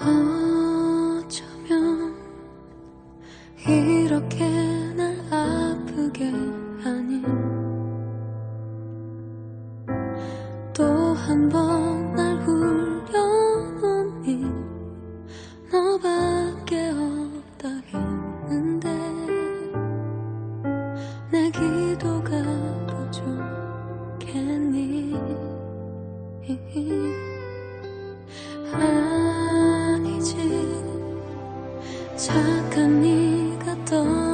어쩌면 이렇게 날 아프게 하니? 또 한 번 날 울려놓니 너밖에 없다 했는데? 내 기도가 부족했니? 착한 네가 떠